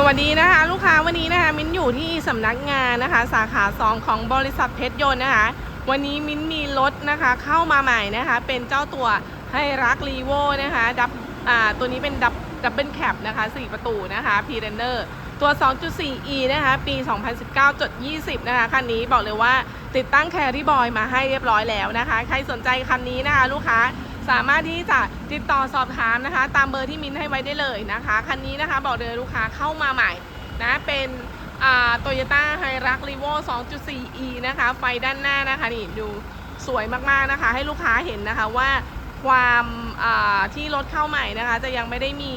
สวัสดีนะคะ ลูกค้าวันนี้นะคะมิ้นอยู่ที่สำนักงานนะคะ สาขา 2 ของบริษัทเพชรยนต์นะคะ วันนี้มิ้นมีรถนะคะเข้ามาใหม่นะคะ เป็นเจ้าตัวให้รักรีโวนะคะดับอ่าตัวนี้เป็นดับดับเบิลแคปนะคะ 4 ประตูนะคะพีเรนเนอร์ตัว 2.4e นะคะ ปี 2019.20 นะคะ คันนี้บอกเลยว่าติดตั้งแคริบอยมาให้เรียบร้อยแล้วนะคะ ใครสนใจคันนี้นะคะ ลูกค้า สามารถที่จะติดต่อสอบถามนะคะ ตามเบอร์ที่มินให้ไว้ได้เลยนะคะ คันนี้นะคะ บอกเลยลูกค้าเข้ามาใหม่นะเป็นโตโยต้าไฮรักรีโว 2.4e นะคะ ไฟด้านหน้านะคะนี่ดูสวยมากๆนะคะ ให้ลูกค้าเห็นนะคะว่าความที่รถเข้าใหม่นะคะ จะยังไม่ได้มี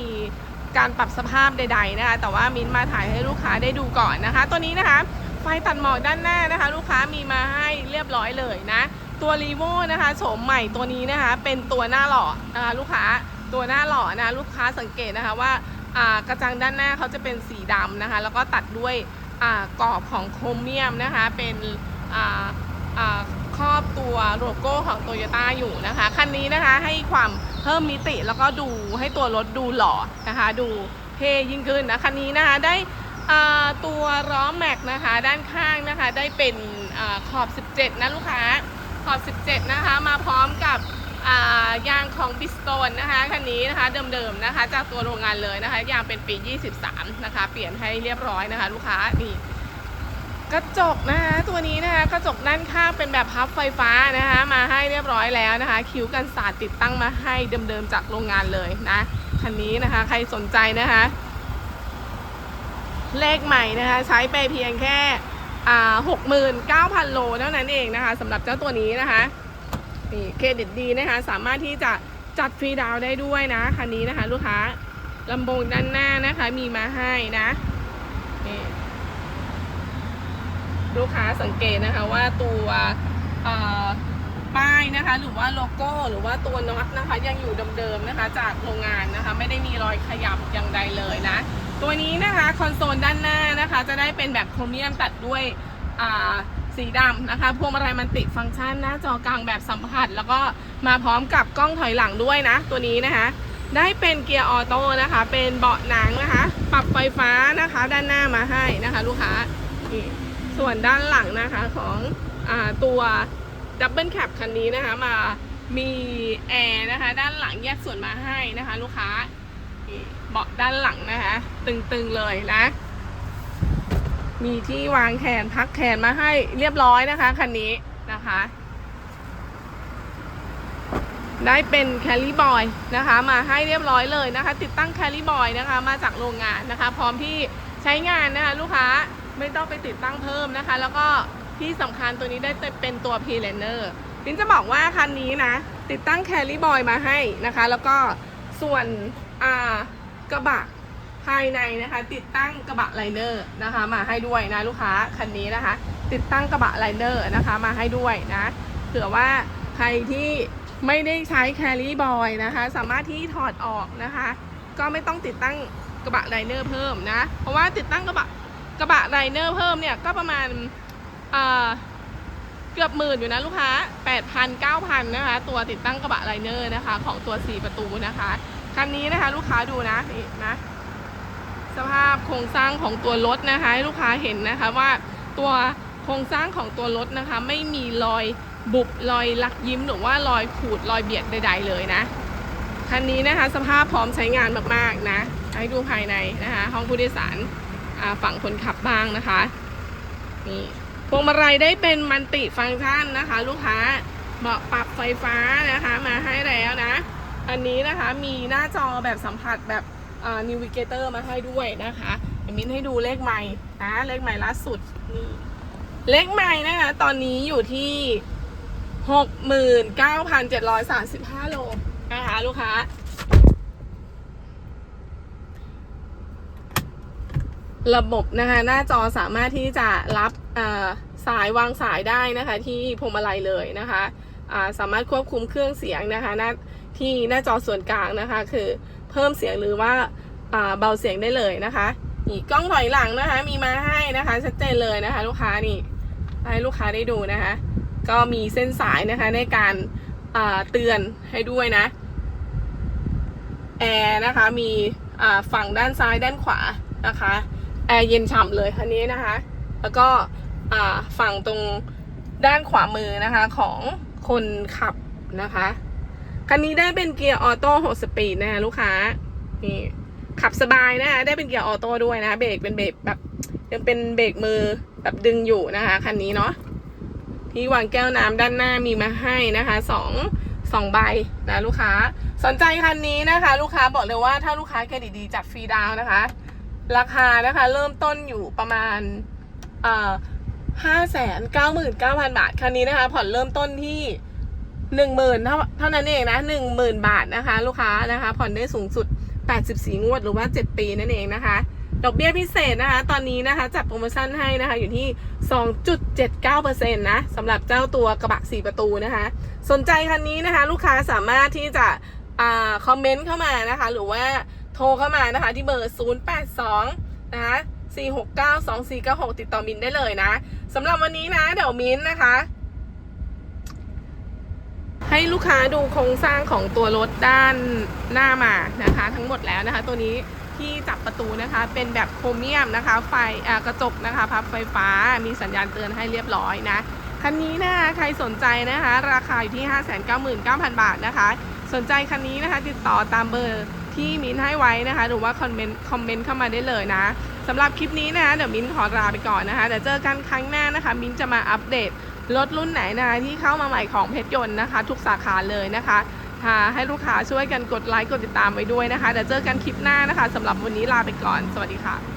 การปรับสภาพใด ๆ นะคะ แต่ว่ามินมาถ่ายให้ลูกค้าได้ดูก่อนนะคะ ตัวนี้นะคะ ไฟตัดหมอกด้านหน้านะคะ ลูกค้ามีมาให้เรียบร้อยเลยนะ ตัวรีโวนะคะโฉมใหม่ตัวนี้นะคะ เป็นตัวหน้าหล่อนะคะลูกค้าตัวหน้าหล่อนะลูกค้าสังเกตนะคะว่ากระจังด้านหน้าเขาจะเป็นสีดำนะคะ แล้วก็ตัดด้วยกรอบของโครเมียมนะคะ เป็นครอบตัวโลโก้ของโตโยต้าอยู่นะคะคันนี้นะคะให้ความเพิ่มมิติแล้วก็ดูให้ตัวรถดูหล่อนะคะ ดูเท่ยิ่งขึ้นนะคันนี้นะคะได้ตัวล้อแม็กนะคะ ด้านข้างนะคะ ได้เป็นอขอบ 17 นะลูกค้า ขอบ 17 นะคะ มาพร้อมกับายางของบิสโตนนะคะคันนี้นะคะเดิมๆนะคะ จากตัวโรงงานเลยนะคะ ยางเป็นปี 23 นะคะ เปลี่ยนให้เรียบร้อยนะคะ ลูกค้านี่กระจกนะคะตัวนี้นะคะกระจกด้านข้างเป็นแบบพับไฟฟ้านะคะ มาให้เรียบร้อยแล้วนะคะ คิ้วกันสาดติดตั้งมาให้เดิมๆจากโรงงานเลยนะคันนี้นะคะ ใครสนใจนะคะ เลขใหม่นะคะ ใช้ไปเพียงแค่ หกหมื่นเก้าพันโลเท่านั้นเองนะคะสำหรับเจ้าตัวนี้นะคะนี่เครดิตดีนะคะ สามารถที่จะจัดฟรีดาวได้ด้วยนะคันนี้นะคะ ลูกค้าลำโพงด้านหน้านะคะมีมาให้นะนี่ลูกค้าสังเกตนะคะว่าตัวป้ายนะคะ หรือว่าโลโก้หรือว่าตัวน็อตนะคะ ยังอยู่เดิมๆนะคะ จากโรงงานนะคะ ไม่ได้มีรอยขยับอย่างใดเลยนะ ตัวนี้นะคะคอนโซลด้านหน้านะคะ จะได้เป็นแบบโครเมียมตัดด้วยสีดำนะคะ พวงมาลัยมันติฟังก์ชันหน้าจอกลางแบบสัมผัส แล้วก็มาพร้อมกับกล้องถอยหลังด้วยนะ ตัวนี้นะคะ ได้เป็นเกียร์ออโต้นะคะ เป็นเบาะหนังนะคะ ปรับไฟฟ้านะคะ ด้านหน้ามาให้นะคะ ลูกค้านี่ส่วนด้านหลังนะคะของอตัวดับเบิลแคปคันนี้นะคะมามีแอร์นะคะ ด้านหลังแยกส่วนมาให้นะคะ ลูกค้า เบาะด้านหลังนะคะ ตึงๆเลยนะ มีที่วางแขนพักแขนมาให้เรียบร้อยนะคะคันนี้นะคะ ได้เป็นแคลรี่บอยนะคะ มาให้เรียบร้อยเลยนะคะ ติดตั้งแคลรี่บอยนะคะ มาจากโรงงานนะคะ พร้อมที่ใช้งานนะคะลูกค้าไม่ต้องไปติดตั้งเพิ่มนะคะ แล้วก็ที่สำคัญตัวนี้ได้เป็นตัว p l a n e r ลินจะบอกว่าคันนี้นะ ติดตั้งแคลรี่บอยมาให้นะคะ แล้วก็ส่วน อ่ากระบะภายในนะคะ ติดตั้งกระบะไลเนอร์นะคะ มาให้ด้วยนะลูกค้าคันนี้นะคะ ติดตั้งกระบะไลเนอร์นะคะ มาให้ด้วยนะเผื่อว่าใครที่ไม่ได้ใช้แคลรี่บอยนะคะ สามารถที่ถอดออกนะคะ ก็ไม่ต้องติดตั้งกระบะไลเนอร์เพิ่มนะ เพราะว่าติดตั้งกระบะกระบะไลเนอร์เพิ่มเนี่ยก็ประมาณเกือบหมื่นอยู่นะลูกค้า 8,000 9,000 นะคะ ตัวติดตั้งกระบะไลเนอร์นะคะ ของตัว 4 ประตูนะคะ คันนี้นะคะ ลูกค้าดูนะนี่นะสภาพโครงสร้างของตัวรถนะคะ ให้ลูกค้าเห็นนะคะว่าตัวโครงสร้างของตัวรถนะคะ ไม่มีรอยบุบรอยลักยิ้มหรือว่ารอยขูดรอยเบียดใด ๆ เลยนะคันนี้นะคะสภาพพร้อมใช้งานมากๆนะ ให้ดูภายในนะคะ ห้องผู้โดยสารฝั่งคนขับบ้างนะคะนี่พวงมาลัยได้เป็นมันติฟังก์ชันนะคะ ลูกค้าเบาะปรับไฟฟ้านะคะ มาให้แล้วนะ อันนี้นะคะมีหน้าจอแบบสัมผัสแบบนิวิเกเตอร์มาให้ด้วยนะคะเดี๋ยวมิ้นให้ดูเลขใหม่นะเลขใหม่ล่าสุดนี่เลขใหม่นะคะตอนนี้อยู่ที่หกหมื่นเก้าพันเจ็ดร้อยสามสิบห้าโลนะคะลูกค้าระบบนะคะหน้าจอสามารถที่จะรับสายวางสายได้นะคะที่พวงมาลัยเลยนะคะาสามารถควบคุมเครื่องเสียงนะคะหน้า ที่หน้าจอส่วนกลางนะคะ คือเพิ่มเสียงหรือว่าเบาเสียงได้เลยนะคะนี่กล้องถอยหลังนะคะ มีมาให้นะคะชัดเจนเลยนะคะ ลูกค้านี่ให้ลูกค้าได้ดูนะคะ ก็มีเส้นสายนะคะในการเตือนให้ด้วยนะแอร์นะคะมีฝั่งด้านซ้ายด้านขวานะคะแอร์เย็นฉ่ำเลยคันนี้นะคะ แล้วก็ฝั่งตรงด้านขวามือนะคะของคนขับนะคะ คันนี้ได้เป็นเกียร์ออโต้6สปีดนะคะลูกค้า นี่ ขับสบายนะคะได้เป็นเกียร์ออโต้ด้วยนะเบรกเป็นเบรกแบบยังเป็นเบรกมือแบบดึงอยู่นะคะคันนี้เนาะที่วางแก้วน้ำด้านหน้ามีมาให้นะคะสองสองใบนะลูกค้า สนใจคันนี้นะคะ ลูกค้าบอกเลยว่าถ้าลูกค้าเครดิตดีจัดฟรีดาวน์นะคะ ราคานะคะ เริ่มต้นอยู่ประมาณเอ่อห้าแสนเก้าหมื่นเก้าพันบาทคันนี้นะคะ ผ่อนเริ่มต้นที่ หนึ่งหมื่นเท่าเท่านั้นเองนะหนึ่งหมื่นบาทนะคะ ลูกค้านะคะ ผ่อนได้สูงสุด 84 งวดหรือว่า 7 ปีนั่นเองนะคะ ดอกเบี้ยพิเศษนะคะ ตอนนี้นะคะจัดโปรโมชั่นให้นะคะ อยู่ที่ 2.79%นะสำหรับเจ้าตัวกระบะ 4 ประตูนะคะ สนใจคันนี้นะคะ ลูกค้าสามารถที่จะอาคอมเมนต์เข้ามานะคะ หรือว่าโทรเข้ามานะคะ ที่เบอร์ 082 นะคะ469 2496 ติดต่อมินได้เลยนะสำหรับวันนี้นะ เดี๋ยวมินนะคะ ให้ลูกค้าดูโครงสร้างของตัวรถด้านหน้ามานะคะ ทั้งหมดแล้วนะคะ ตัวนี้ที่จับประตูนะคะเป็นแบบโครเมียมนะคะ ไฟกระจกนะคะพับไฟฟ้ามีสัญญาณเตือนให้เรียบร้อยนะคันนี้นะคะใครสนใจนะคะ ราคาอยู่ที่ 599,000 บาทนะคะ สนใจคันนี้นะคะ ติดต่อตามเบอร์ที่มิ้นให้ไว้นะคะ หรือว่าคอมเมนต์คอมเมนต์เข้ามาได้เลยนะสำหรับคลิปนี้นะคะเดี๋ยวมิ้นขอลาไปก่อนนะคะเดี๋ยวเจอกันครั้งหน้านะคะ มิ้นจะมาอัปเดต รถรุ่นไหนนะที่เข้ามาใหม่ของเพชรยนต์นะคะ ทุกสาขาเลยนะคะค่ะให้ลูกค้าช่วยกันกดไลค์กดติดตามไว้ด้วยนะคะเดี๋ยวเจอกันคลิปหน้านะคะสำหรับวันนี้ลาไปก่อน สวัสดีค่ะ